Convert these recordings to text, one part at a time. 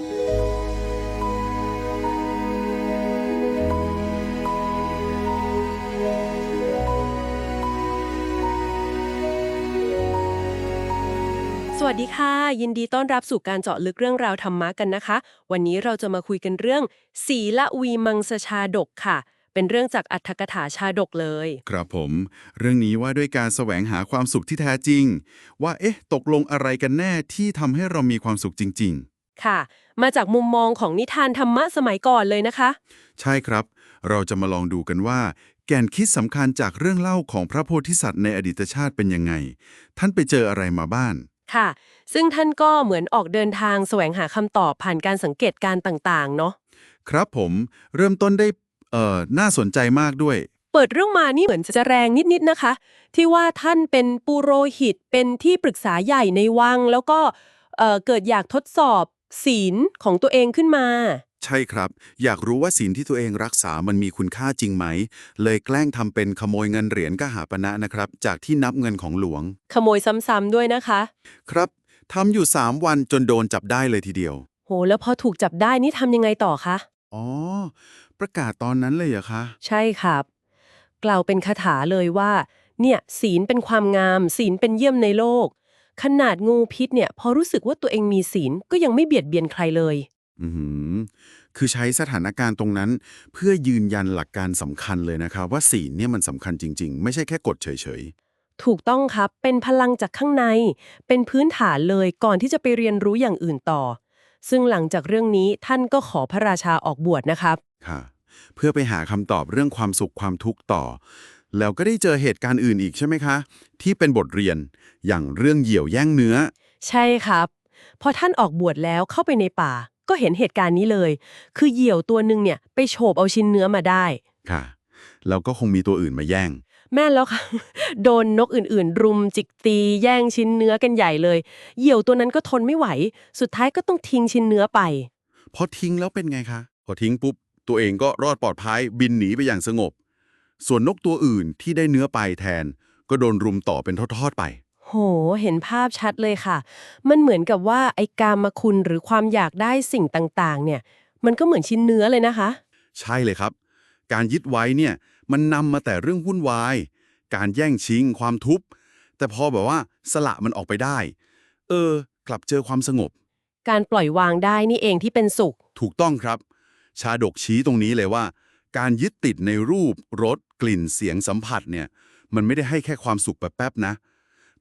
สวัสดีค่ะ ยินดีต้อนรับสู่การเจาะลึกเรื่องราวธรรมะกันนะคะ วันนี้เราจะมาคุยกันเรื่อง ศีละวีมังสชาดกค่ะ เป็นเรื่องจากอัตถกถาชาดกเลย ครับผม เรื่องนี้ว่าด้วยการแสวงหาความสุขที่แท้จริง ว่าเอ๊ะ ตกลงอะไรกันแน่ที่ทำให้เรามีความสุขจริง ค่ะ มาจากมุมมองของนิทานธรรมะสมัยก่อนเลยนะคะๆใช่ครับ เราจะมาลองดูกันว่า แก่นคิดสำคัญจากเรื่องเล่าของพระโพธิสัตว์ในอดีตชาติเป็นยังไง ท่านไปเจออะไรมาบ้างค่ะ ซึ่งท่านก็เหมือนออกเดินทางแสวงหาคำตอบผ่านการสังเกตการณ์ต่างๆ เนาะครับผมเริ่มต้นได้เอ่อน่าสนใจมากด้วย เปิดเรื่องมานี่เหมือนจะแรงนิดๆนะคะ ที่ว่าท่านเป็นปุโรหิตเป็นที่ปรึกษาใหญ่ในวัง แล้วก็เอ่อเกิดอยากทดสอบ ศีลของตัวเองขึ้นมา ใช่ครับ อยากรู้ว่าศีลที่ตัวเองรักษามันมีคุณค่าจริงไหม เลยแกล้งทำเป็นขโมยเงินเหรียญกหาปณะนะครับ จากที่นับเงินของหลวง ขโมยซ้ำๆด้วยนะคะ ครับทำอยู่ 3 วันจนโดนจับได้เลยทีเดียว โห แล้วพอถูกจับได้นี่ทำยังไงต่อคะ อ๋อ ประกาศตอนนั้นเลยเหรอคะ ใช่ครับ กล่าวเป็นคาถาเลยว่า เนี่ย ศีลเป็นความงาม ศีลเป็นเยี่ยมในโลก ขนาดงูพิษเนี่ย พอรู้สึกว่าตัวเองมีศีลก็ยังไม่เบียดเบียนใครเลย อือหือคือใช้สถานการณ์ตรงนั้น เพื่อยืนยันหลักการสำคัญเลยนะครับ ว่าศีลเนี่ยมันสำคัญจริง ๆ ไม่ใช่แค่กฎเฉยถูกต้องครับ เป็นพลังจากข้างใน เป็นพื้นฐานเลยก่อนที่จะไปเรียนรู้อย่างอื่นต่อ ซึ่งหลังจากเรื่องนี้ท่านก็ขอพระราชาออกบวชนะครับ ๆ ค่ะ เพื่อไปหาคำตอบเรื่องความสุขความทุกข์ต่อ แล้วก็ได้เจอเหตุการณ์อื่นอีกใช่ไหมคะ ที่เป็นบทเรียนอย่างเรื่องเหยี่ยวแย่งเนื้อ ใช่ครับ พอท่านออกบวชแล้วเข้าไปในป่า ก็เห็นเหตุการณ์นี้เลย คือเหยี่ยวตัวหนึ่งเนี่ยไปโฉบเอาชิ้นเนื้อมาได้ค่ะ แล้วก็คงมีตัวอื่นมาแย่ง แม่นแล้วค่ะ โดนนกอื่นๆ รุมจิกตีแย่งชิ้นเนื้อกันใหญ่เลย เหยี่ยวตัวนั้นก็ทนไม่ไหว สุดท้ายก็ต้องทิ้งชิ้นเนื้อไป พอทิ้งแล้วเป็นไงคะ พอทิ้งปุ๊บ ตัวเองก็รอดปลอดภัยบินหนีไปอย่างสงบ ส่วนนกตัวอื่นที่ได้เนื้อไปแทน ก็โดนรุมต่อเป็นทอดๆไป โห เห็นภาพชัดเลยค่ะ มันเหมือนกับว่าไอ้กามคุณหรือความอยากได้สิ่งต่างๆ เนี่ย มันก็เหมือนชิ้นเนื้อเลยนะคะ ใช่เลยครับ การยึดไว้เนี่ยมันนำมาแต่เรื่องวุ่นวาย การแย่งชิง ความทุบแต่พอแบบว่าสละมันออกไปได้ เออ กลับเจอความสงบ การปล่อยวางได้นี่เองที่เป็นสุข ถูกต้องครับ ชาดกชี้ตรงนี้เลยว่า การยึดติดในรูป รส กลิ่นเสียงสัมผัสเนี่ย มันไม่ได้ให้แค่ความสุขแบบแป๊บๆนะ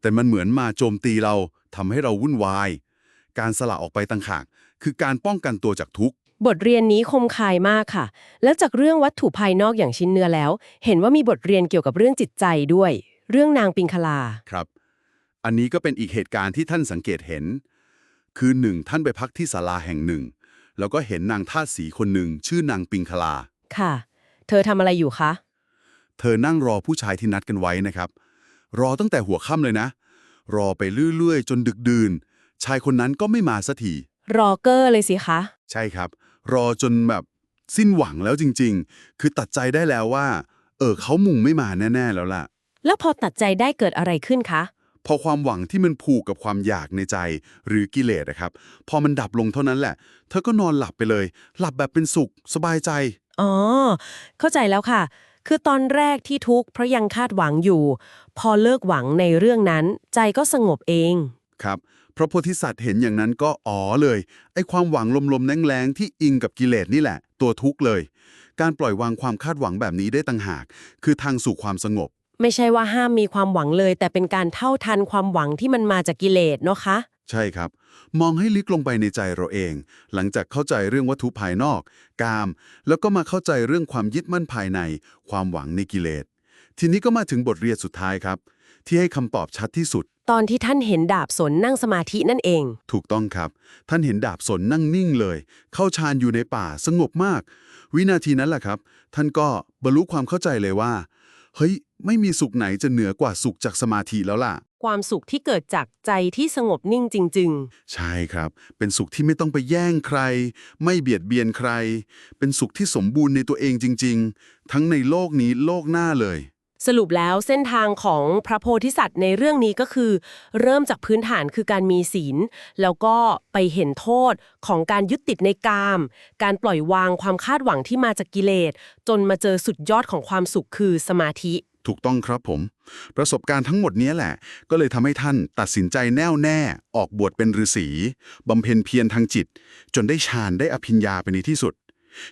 แต่มันเหมือนมาโจมตีเราทำให้เราวุ่นวาย การสละออกไปต่างหาก คือการป้องกันตัวจากทุกข์ บทเรียนนี้คมคายมากค่ะ แล้วจากเรื่องวัตถุภายนอกอย่างชิ้นเนื้อแล้ว เห็นว่ามีบทเรียนเกี่ยวกับเรื่องจิตใจด้วย เรื่องนางปิงคลา ครับ อันนี้ก็เป็นอีกเหตุการณ์ที่ท่านสังเกตเห็น คือหนึ่งท่านไปพักที่ศาลาแห่งหนึ่ง แล้วก็เห็นนางทาสสีคนหนึ่งชื่อนางปิงคลา ค่ะ เธอทำอะไรอยู่คะ เธอนั่งรอผู้ชายที่นัดกันไว้นะครับ รอตั้งแต่หัวค่ำเลยนะ รอไปเรื่อยๆ จนดึกดื่น ชายคนนั้นก็ไม่มาสักทีรอเกอร์เลยสิคะ ใช่ครับ รอจนแบบสิ้นหวังแล้วจริง ๆ คือตัดใจได้แล้วว่า เออเขามุงไม่มาแน่ ๆ แล้วล่ะ แล้วพอตัดใจได้เกิดอะไรขึ้นคะ พอความหวังที่มันผูกกับความอยากในใจหรือกิเลสนะครับ พอมันดับลงเท่านั้นแหละ เธอก็นอนหลับไปเลย หลับแบบเป็นสุขสบายใจ อ๋อ เข้าใจแล้วค่ะ คือตอนแรกที่ทุกข์เพราะยังคาดหวังอยู่ พอเลิกหวังในเรื่องนั้น ใจก็สงบเอง ครับพระโพธิสัตว์เห็นอย่างนั้นก็อ๋อเลย ไอ้ความหวังลมๆแรงๆที่อิงกับกิเลสนี่แหละ ตัวทุกข์เลย การปล่อยวางความคาดหวังแบบนี้ได้ต่างหาก คือทางสู่ความสงบ ไม่ใช่ว่าห้ามมีความหวังเลย แต่เป็นการเท่าทันความหวังที่มันมาจากกิเลสเนาะคะ ใช่ครับ มองให้ลึกลงไปในใจเราเอง หลังจากเข้าใจเรื่องวัตถุภายนอก กาม แล้วก็มาเข้าใจเรื่องความยึดมั่นภายใน ความหวังในกิเลส ทีนี้ก็มาถึงบทเรียนสุดท้ายครับ ที่ให้คำตอบชัดที่สุด ตอนที่ท่านเห็นดาบสนนั่งสมาธินั่นเอง ถูกต้องครับ ท่านเห็นดาบสนนั่งนิ่งเลย เข้าฌานอยู่ในป่าสงบมาก วินาทีนั้นแหละครับ ท่านก็บรรลุความเข้าใจเลยว่า เฮ้ย ไม่มีสุขไหนจะเหนือกว่าสุขจากสมาธิแล้วล่ะ ความสุขที่เกิดจากใจที่สงบนิ่งจริง ใช่ครับ เป็นสุขที่ไม่ต้องไปแย่งใคร ไม่เบียดเบียนใคร เป็นสุขที่สมบูรณ์ในตัวเองจริง ๆ ทั้งในโลกนี้โลกหน้าเลยสรุปแล้วเส้นทางของพระโพธิสัตว์ในเรื่องนี้ก็คือ เริ่มจากพื้นฐานคือการมีศีล แล้วก็ไปเห็นโทษของการยึดติดในกาม การปล่อยวางความคาดหวังที่มาจากกิเลส จนมาเจอสุดยอดของความสุขคือสมาธิ ถูกต้องครับผม ประสบการณ์ทั้งหมดนี้แหละ ก็เลยทำให้ท่านตัดสินใจแน่วแน่ ออกบวชเป็นฤาษีบำเพ็ญเพียรทางจิต จนได้ฌานได้อภิญญาไปในที่สุด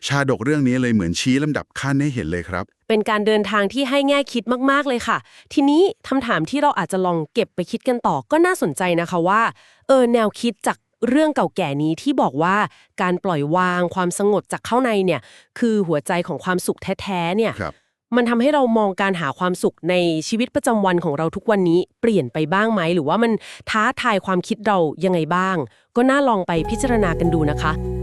ชาดกเรื่องนี้เลยเหมือนชี้ลำดับขั้นให้เห็นเลยครับ เป็นการเดินทางที่ให้แง่คิดมากๆเลยค่ะ ทีนี้คำถามที่เราอาจจะลองเก็บไปคิดกันต่อก็น่าสนใจนะคะว่าเออแนวคิดจากเรื่องเก่าแก่นี้ที่บอกว่าการปล่อยวางความสงบจากข้างในเนี่ย คือหัวใจของความสุขแท้ๆเนี่ยครับ มันทำให้เรามองการหาความสุขในชีวิตประจำวันของเราทุกวันนี้เปลี่ยนไปบ้างไหม หรือว่ามันท้าทายความคิดเรายังไงบ้าง ก็น่าลองไปพิจารณากันดูนะคะ